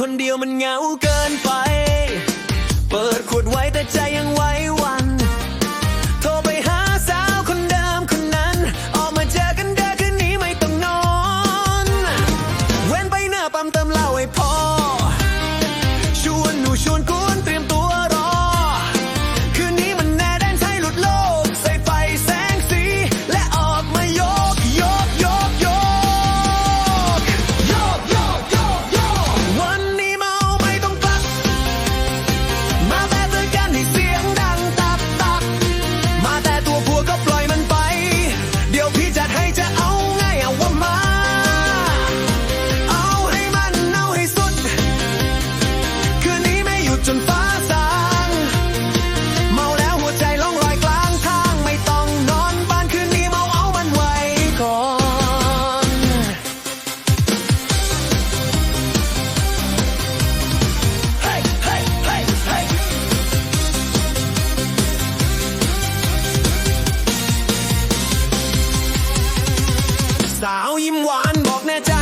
คนเดียวมันเหงาเกินไป เปิดขวดไว้แต่ใจยังไว้วาง man, but nature.